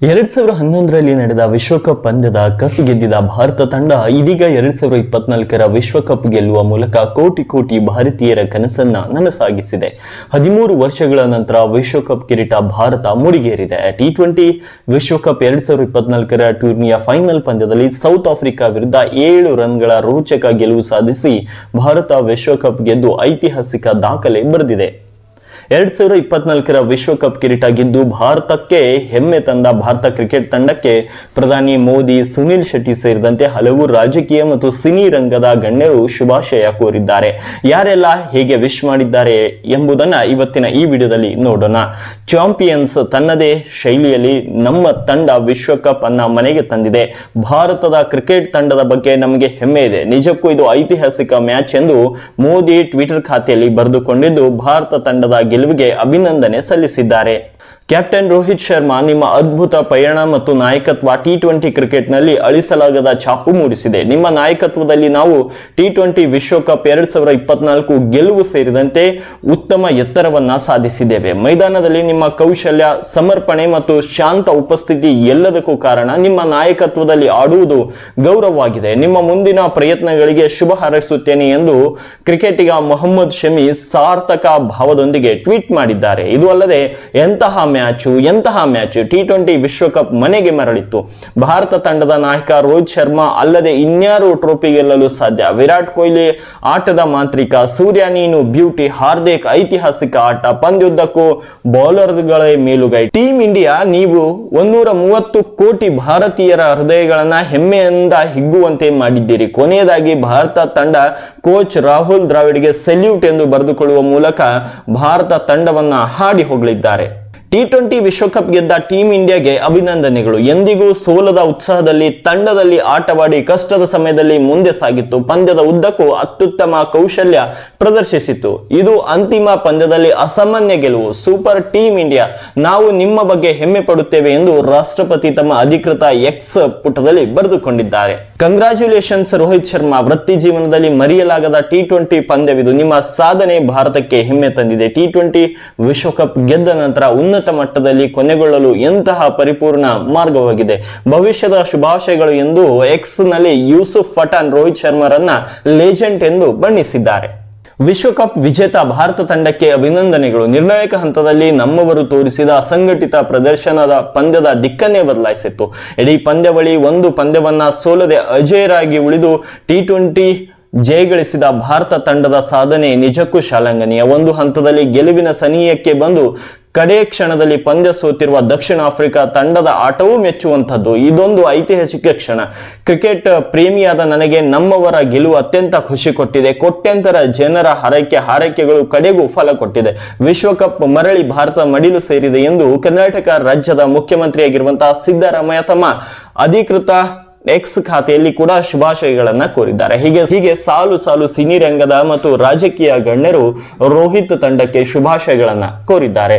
ಎರಡ್ ಸಾವಿರದ ಹನ್ನೊಂದರಲ್ಲಿ ನಡೆದ ವಿಶ್ವಕಪ್ ಪಂದ್ಯದ ಕಪ್ ಗೆದ್ದಿದ ಭಾರತ ತಂಡ ಇದೀಗ ಎರಡ್ ಸಾವಿರದ ಇಪ್ಪತ್ನಾಲ್ಕರ ವಿಶ್ವಕಪ್ ಗೆಲ್ಲುವ ಮೂಲಕ ಕೋಟಿ ಕೋಟಿ ಭಾರತೀಯರ ಕನಸನ್ನ ನನಸಾಗಿಸಿದೆ. ಹದಿಮೂರು ವರ್ಷಗಳ ನಂತರ ವಿಶ್ವಕಪ್ ಕಿರೀಟ ಭಾರತ ಮುಡಿಗೇರಿದೆ. ಟಿ ಟ್ವೆಂಟಿ ವಿಶ್ವಕಪ್ ಎರಡ್ ಸಾವಿರದ ಇಪ್ಪತ್ನಾಲ್ಕರ ಟೂರ್ನಿಯ ಫೈನಲ್ ಪಂದ್ಯದಲ್ಲಿ ಸೌತ್ ಆಫ್ರಿಕಾ ವಿರುದ್ಧ ಏಳು ರನ್ಗಳ ರೋಚಕ ಗೆಲುವು ಸಾಧಿಸಿ ಭಾರತ ವಿಶ್ವಕಪ್ ಗೆದ್ದು ಐತಿಹಾಸಿಕ ದಾಖಲೆ ಬರೆದಿದೆ. ಎರಡ್ ಸಾವಿರದ ಇಪ್ಪತ್ನಾಲ್ಕರ ವಿಶ್ವಕಪ್ ಕಿರೀಟ ಗೆದ್ದು ಭಾರತಕ್ಕೆ ಹೆಮ್ಮೆ ತಂದ ಭಾರತ ಕ್ರಿಕೆಟ್ ತಂಡಕ್ಕೆ ಪ್ರಧಾನಿ ಮೋದಿ, ಸುನಿಲ್ ಶೆಟ್ಟಿ ಸೇರಿದಂತೆ ಹಲವು ರಾಜಕೀಯ ಮತ್ತು ಸಿನಿ ರಂಗದ ಗಣ್ಯರು ಶುಭಾಶಯ ಕೋರಿದ್ದಾರೆ. ಯಾರೆಲ್ಲ ಹೇಗೆ ವಿಶ್ ಮಾಡಿದ್ದಾರೆ ಎಂಬುದನ್ನ ಇವತ್ತಿನ ಈ ವಿಡಿಯೋದಲ್ಲಿ ನೋಡೋಣ. ಚಾಂಪಿಯನ್ಸ್ ತನ್ನದೇ ಶೈಲಿಯಲ್ಲಿ ನಮ್ಮ ತಂಡ ವಿಶ್ವಕಪ್ ಅನ್ನ ಮನೆಗೆ ತಂದಿದೆ. ಭಾರತದ ಕ್ರಿಕೆಟ್ ತಂಡದ ಬಗ್ಗೆ ನಮಗೆ ಹೆಮ್ಮೆ ಇದೆ. ನಿಜಕ್ಕೂ ಇದು ಐತಿಹಾಸಿಕ ಮ್ಯಾಚ್ ಎಂದು ಮೋದಿ ಟ್ವಿಟರ್ ಖಾತೆಯಲ್ಲಿ ಬರೆದುಕೊಂಡಿದ್ದು, ಭಾರತ ತಂಡದ ಗೆಲುವಿಗೆ ಅಭಿನಂದನೆ ಸಲ್ಲಿಸಿದ್ದಾರೆ. ಕ್ಯಾಪ್ಟನ್ ರೋಹಿತ್ ಶರ್ಮಾ ನಿಮ್ಮ ಅದ್ಭುತ ಪಯಣ ಮತ್ತು ನಾಯಕತ್ವ ಟಿ ಟ್ವೆಂಟಿ ಕ್ರಿಕೆಟ್ನಲ್ಲಿ ಅಳಿಸಲಾಗದ ಛಾಪು ಮೂಡಿಸಿದೆ. ನಿಮ್ಮ ನಾಯಕತ್ವದಲ್ಲಿ ನಾವು ಟಿ ಟ್ವೆಂಟಿ ವಿಶ್ವಕಪ್ ಎರಡ್ ಸಾವಿರದ ಇಪ್ಪತ್ನಾಲ್ಕು ಗೆಲುವು ಸೇರಿದಂತೆ ಉತ್ತಮ ಎತ್ತರವನ್ನ ಸಾಧಿಸಿದ್ದೇವೆ. ಮೈದಾನದಲ್ಲಿ ನಿಮ್ಮ ಕೌಶಲ್ಯ, ಸಮರ್ಪಣೆ ಮತ್ತು ಶಾಂತ ಉಪಸ್ಥಿತಿ ಎಲ್ಲದಕ್ಕೂ ಕಾರಣ ನಿಮ್ಮ ನಾಯಕತ್ವದಲ್ಲಿ ಆಡುವುದು ಗೌರವವಾಗಿದೆ. ನಿಮ್ಮ ಮುಂದಿನ ಪ್ರಯತ್ನಗಳಿಗೆ ಶುಭ ಹಾರೈಸುತ್ತೇನೆ ಎಂದು ಕ್ರಿಕೆಟಿಗ ಮೊಹಮ್ಮದ್ ಶಮಿ ಸಾರ್ಥಕ ಭಾವದೊಂದಿಗೆ ಟ್ವೀಟ್ ಮಾಡಿದ್ದಾರೆ. ಇದು ಅಲ್ಲದೆ ಎಂತಹ ಮ್ಯಾಚು, ಎಂತಹ ಮ್ಯಾಚ್? ಟಿ ಟ್ವೆಂಟಿ ವಿಶ್ವಕಪ್ ಮನೆಗೆ ಮರಳಿತ್ತು. ಭಾರತ ತಂಡದ ನಾಯಕ ರೋಹಿತ್ ಶರ್ಮಾ ಅಲ್ಲದೆ ಇನ್ಯಾರು ಟ್ರೋಫಿ ಗೆಲ್ಲಲು ಸಾಧ್ಯ? ವಿರಾಟ್ ಕೊಹ್ಲಿ ಆಟದ ಮಾಂತ್ರಿಕ, ಸೂರ್ಯ ನೀನು ಬ್ಯೂಟಿ, ಹಾರ್ದಿಕ್ ಐತಿಹಾಸಿಕ ಆಟ. ಪಂದ್ಯುದ್ದಕ್ಕೂ ಬೌಲರ್ಗಳೇ ಮೇಲುಗೈ. ಟೀಮ್ ಇಂಡಿಯಾ ನೀವು ಒಂದೂರ ಮೂವತ್ತು ಕೋಟಿ ಭಾರತೀಯರ ಹೃದಯಗಳನ್ನ ಹೆಮ್ಮೆಯಿಂದ ಹಿಗ್ಗುವಂತೆ ಮಾಡಿದ್ದೀರಿ. ಕೊನೆಯದಾಗಿ ಭಾರತ ತಂಡ ಕೋಚ್ ರಾಹುಲ್ ದ್ರಾವಿಡ್ಗೆ ಸೆಲ್ಯೂಟ್ ಎಂದು ಬರೆದುಕೊಳ್ಳುವ ಮೂಲಕ ಭಾರತ ತಂಡವನ್ನ ಹಾಡಿ ಹೋಗಲಿದ್ದಾರೆ ಟಿ ಟ್ವೆಂಟಿ ವಿಶ್ವಕಪ್ ಗೆದ್ದ ಟೀಂ ಇಂಡಿಯಾಗೆ ಅಭಿನಂದನೆಗಳು. ಎಂದಿಗೂ ಸೋಲದ ಉತ್ಸಾಹದಲ್ಲಿ, ತಂಡದಲ್ಲಿ ಆಟವಾಡಿ ಕಷ್ಟದ ಸಮಯದಲ್ಲಿ ಮುಂದೆ ಸಾಗಿತ್ತು. ಪಂದ್ಯದ ಉದ್ದಕ್ಕೂ ಅತ್ಯುತ್ತಮ ಕೌಶಲ್ಯ ಪ್ರದರ್ಶಿಸಿತು ಇದು ಅಂತಿಮ ಪಂದ್ಯದಲ್ಲಿ ಅಸಾಮಾನ್ಯ ಗೆಲುವು. ಸೂಪರ್ ಟೀಮ್ ಇಂಡಿಯಾ ನಾವು ನಿಮ್ಮ ಬಗ್ಗೆ ಹೆಮ್ಮೆ ಪಡುತ್ತೇವೆ ಎಂದು ರಾಷ್ಟ್ರಪತಿ ತಮ್ಮ ಅಧಿಕೃತ ಎಕ್ಸ್ ಪುಟದಲ್ಲಿ ಬರೆದುಕೊಂಡಿದ್ದಾರೆ. ಕಂಗ್ರಾಚ್ಯುಲೇಷನ್ಸ್ ರೋಹಿತ್ ಶರ್ಮಾ ವೃತ್ತಿ ಜೀವನದಲ್ಲಿ ಮರೆಯಲಾಗದ ಟಿ ಟ್ವೆಂಟಿ ಪಂದ್ಯವಿದು ನಿಮ್ಮ ಸಾಧನೆ ಭಾರತಕ್ಕೆ ಹೆಮ್ಮೆ ತಂದಿದೆ. ಟಿ ಟ್ವೆಂಟಿ ವಿಶ್ವಕಪ್ ಗೆದ್ದ ನಂತರ ಉನ್ನತ ಮಟ್ಟದಲ್ಲಿ ಕೊನೆಗೊಳ್ಳಲು ಎಂತಹ ಪರಿಪೂರ್ಣ ಮಾರ್ಗವಾಗಿದೆ? ಭವಿಷ್ಯದ ಶುಭಾಶಯಗಳು ಎಂದು ಎಕ್ಸ್ನಲ್ಲಿ ಯೂಸುಫ್ ಪಠಾನ್ ರೋಹಿತ್ ಶರ್ಮರನ್ನ ಲೇಜೆಂಟ್ ಎಂದು ಬಣ್ಣಿಸಿದ್ದಾರೆ. ವಿಶ್ವಕಪ್ ವಿಜೇತ ಭಾರತ ತಂಡಕ್ಕೆ ಅಭಿನಂದನೆಗಳು. ನಿರ್ಣಾಯಕ ಹಂತದಲ್ಲಿ ನಮ್ಮವರು ತೋರಿಸಿದ ಅಸಂಘಟಿತ ಪ್ರದರ್ಶನದ ಪಂದ್ಯದ ದಿಕ್ಕನ್ನೇ ಬದಲಾಯಿಸಿತ್ತು. ಇಡೀ ಪಂದ್ಯಾವಳಿ ಒಂದು ಪಂದ್ಯವನ್ನ ಸೋಲದೆ ಅಜೇಯರಾಗಿ ಉಳಿದು ಟಿ ಟ್ವೆಂಟಿ ಜಯಗಳಿಸಿದ ಭಾರತ ತಂಡದ ಸಾಧನೆ ನಿಜಕ್ಕೂ ಶಾಲಾಂಗನೀಯ ಒಂದು ಹಂತದಲ್ಲಿ ಗೆಲುವಿನ ಸನಿಯಕ್ಕೆ ಬಂದು ಕಡೆ ಕ್ಷಣದಲ್ಲಿ ಪಂದ್ಯ ಸೋತಿರುವ ದಕ್ಷಿಣ ಆಫ್ರಿಕಾ ತಂಡದ ಆಟವೂ ಮೆಚ್ಚುವಂಥದ್ದು. ಇದೊಂದು ಐತಿಹಾಸಿಕ ಕ್ಷಣ. ಕ್ರಿಕೆಟ್ ಪ್ರೇಮಿಯಾದ ನನಗೆ ನಮ್ಮವರ ಗೆಲುವು ಅತ್ಯಂತ ಖುಷಿ ಕೊಟ್ಟಿದೆ. ಕೋಟ್ಯಂತರ ಜನರ ಹರಕೆ ಹಾರೈಕೆಗಳು ಕಡೆಗೂ ಫಲ ಕೊಟ್ಟಿದೆ. ವಿಶ್ವಕಪ್ ಮರಳಿ ಭಾರತ ಮಡಿಲು ಸೇರಿದೆ ಎಂದು ಕರ್ನಾಟಕ ರಾಜ್ಯದ ಮುಖ್ಯಮಂತ್ರಿಯಾಗಿರುವಂತಹ ಸಿದ್ದರಾಮಯ್ಯ ತಮ್ಮ ಅಧಿಕೃತ ಎಕ್ಸ್ ಖಾತೆಯಲ್ಲಿ ಕೂಡ ಶುಭಾಶಯಗಳನ್ನ ಕೋರಿದ್ದಾರೆ. ಹೀಗೆ ಹೀಗೆ ಸಾಲು ಸಾಲು ಸಿನಿ ರಂಗದ ಮತ್ತು ರಾಜಕೀಯ ಗಣ್ಯರು ರೋಹಿತ್ ತಂಡಕ್ಕೆ ಶುಭಾಶಯಗಳನ್ನ ಕೋರಿದ್ದಾರೆ.